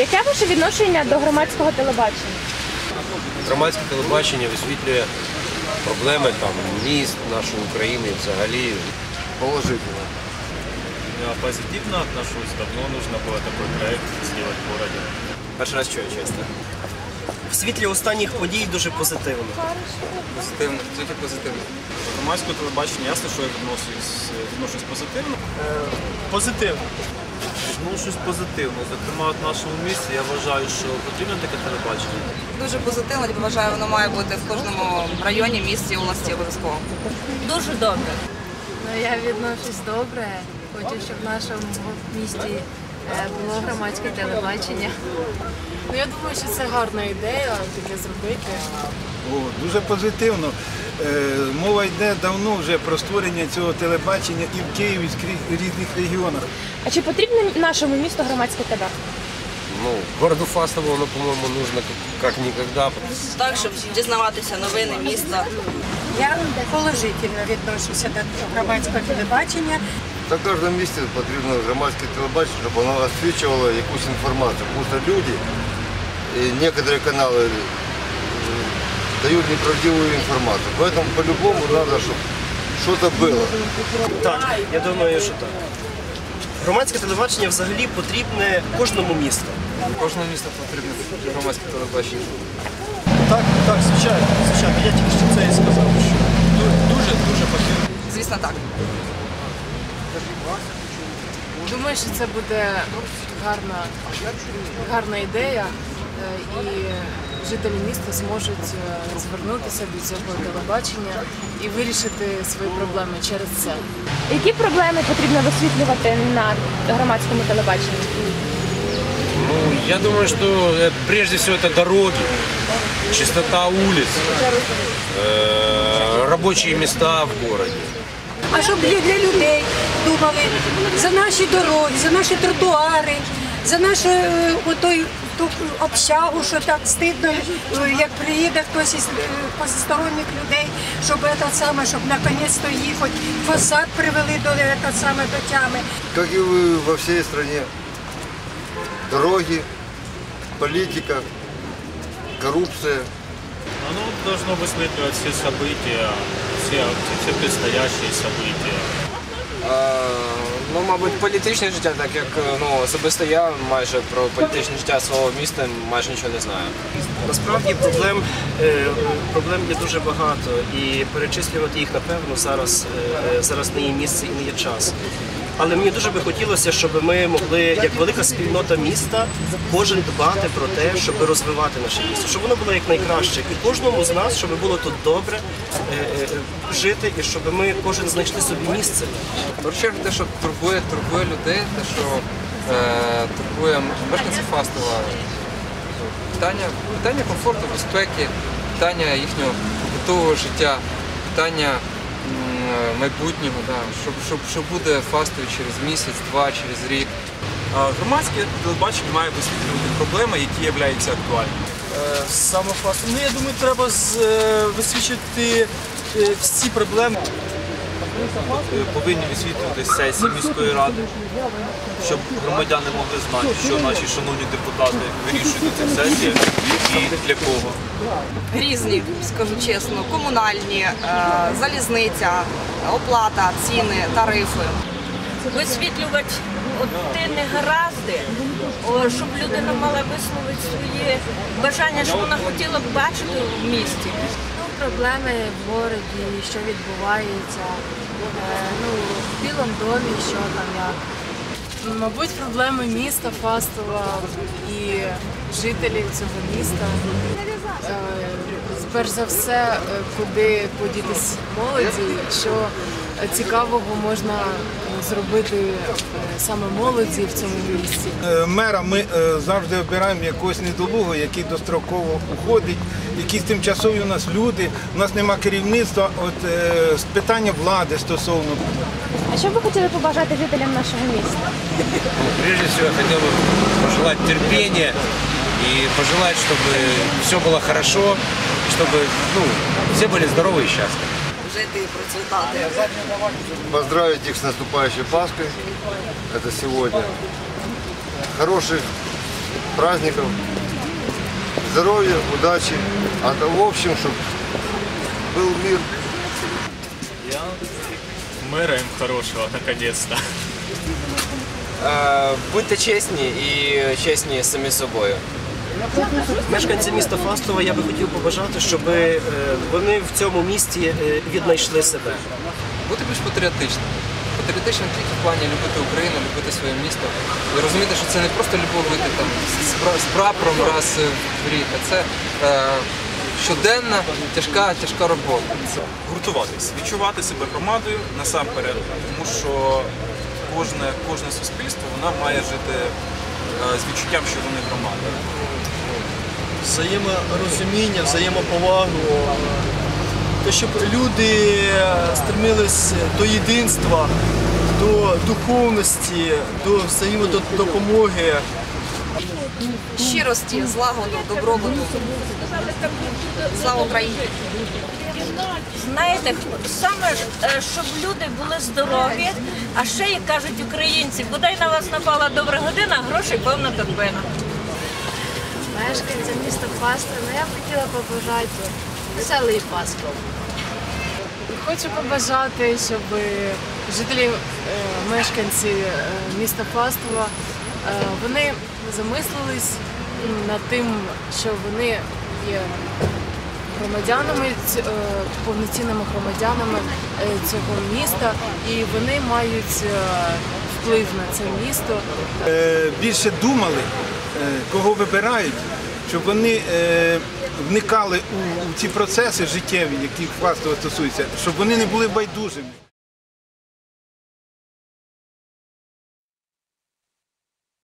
Яке ваше відношення до громадського телебачення? Громадське телебачення висвітлює проблеми там міст нашої України взагалі. Положительно. Позитивно отношусь. Давно нужно было такой проект сделать в городе. Перший раз чую, чесно. В світлі останніх подій дуже позитивно. Позитивно, тільки позитивно. Громадське телебачення, ясно, що я відношусь, відношусь позитивно. Позитивно. Відношусь позитивно. Зокрема, в нашому місті я вважаю, що потрібно таке телебачення. Дуже позитивно, я вважаю, воно має бути в кожному районі, місті, області обов'язково. Дуже добре. Ну, я відношусь добре. Хочу, щоб в нашому місті е, було громадське телебачення. Ну, я думаю, що це гарна ідея таке зробити. О, дуже позитивно. Е, мова йде давно вже про створення цього телебачення і в Києві, і в різних регіонах. А чи потрібно нашому місту громадське ТВ? Ну, городу Фастову, воно, по-моєму, нужно как, как никогда. Так, щоб дізнаватися новини міста. Я положительно відношуся до громадського телебачення. На кожному місці потрібно громадське телебачення, щоб воно освічувало якусь інформацію. Тому що люди, і некоторі канали е, дають неправдиву інформацію. Поэтому по-любому треба, щоб щось було. Так, я думаю, що так. Громадське телебачення взагалі потрібне кожному місту. Кожному місту потрібно громадське телебачення. Так, так, звичайно, звичайно. Я тільки що це і сказав, що дуже, дуже потрібно. Звісно, так. Думаю, що це буде гарна, гарна ідея, е, і жителі міста зможуть е, звернутися до цього телебачення і вирішити свої проблеми через це. Які проблеми потрібно висвітлювати на громадському телебаченні? Ну, я думаю, что э, прежде всего это дороги, чистота улиц, э, рабочие места в городе. А щоб для для людей думали за наші дороги, за наші тротуари, за нашу е, отой ту общагу, що так стидно, е, як приїде хтось із е, посторонніх людей, щоб це саме, щоб наконець-то їх хоч фасад привели до е, те саме до тями. Как и вы во всей стране. Дороги, политика, коррупция. Оно должно высветливать все события, все, це предстоящие события. Ну, мабуть, політичне життя, так як ну, особисто я майже про політичне життя свого міста майже нічого не знаю. Насправді проблем, е, проблем є дуже багато і перечислювати їх, напевно, зараз, е, зараз не є місце і не є час. Але мені дуже би хотілося, щоб ми могли, як велика спільнота міста, кожен дбати про те, щоб розвивати наше місто, щоб воно було якнайкраще. І кожному з нас, щоб було тут добре е, е, жити, і щоб ми кожен знайшли собі місце. В те, що турбує, турбує людей, те, що е, турбує мешканців Фастова. Питання, питання комфорту, безпеки, питання їхнього побутового життя, питання майбутнього, да, що, що, що буде фастою через місяць, два, через рік. Громадське телебачення має висвітлювати проблеми, які являються актуальними. Саме фасту. Ну, я думаю, треба е, висвічувати е, всі проблеми. Е, Повинні висвітлювати сесії міської ради, щоб громадяни могли знати, що наші шановні депутати вирішують на цих сесіях і для кого. Різні, скажу чесно, комунальні, е, залізниця, оплата, ціни, тарифи. Висвітлювати от ті негаразди, щоб людина мала висловити свої бажання, що вона хотіла б бачити в місті. Проблеми в городі, що відбувається, е, ну, в Білому домі, що там як. Мабуть, проблеми міста Фастова і жителів цього міста. Е, Перш за все, е, куди подітись молоді, що цікавого можна зробити саме молоді в цьому місті. Е, Мера ми завжди обираємо якогось недолугого, який достроково уходить якісь тимчасові у нас люди, у нас нема керівництва, от е, з питання влади стосовно. А що б ви хотіли побажати жителям нашого міста? Прежде всего, я хотел бы пожелать терпения и пожелать, чтобы все было хорошо, чтобы ну, все были здоровы и счастливы. Жити і процвітати. Поздравить их с наступающей Пасхой. Это сегодня. Хороших праздников. Здоровья, удачи. А то в общем, чтобы был мир. Мэра им хорошего, наконец-то. Е, Будьте чесні і чесні самі з собою. Мешканцям міста Фастова я би хотів побажати, щоб е, вони в цьому місті е, віднайшли себе. Бути більш патріотичним. Патріотичним тільки в плані любити Україну, любити своє місто. І розуміти, що це не просто любов вийти там з пра- з прапором раз в рік, а це е, щоденна тяжка, тяжка робота. Гуртуватись, відчувати себе громадою насамперед, тому що кожне, кожне суспільство вона має жити е, з відчуттям, що вони громада. взаєморозуміння, взаємоповагу, щоб люди стремились до єдинства, до духовності, до взаємодопомоги. Щирості, злагоду, добробуту. Слава Україні! Знаєте, саме е, щоб люди були здорові, а ще як кажуть українці, бодай на вас напала добра година, грошей повна торбина. Мешканцям міста Пастри, ну я б хотіла побажати веселої Пасхи. Хочу побажати, щоб жителі, е, мешканці е, міста Пастова, е, вони замислились над тим, що вони є громадянами, повноцінними громадянами цього міста, і вони мають вплив на це місто. Більше думали, кого вибирають, щоб вони е, вникали у, ці процеси життєві, які Фастова стосуються, щоб вони не були байдужими.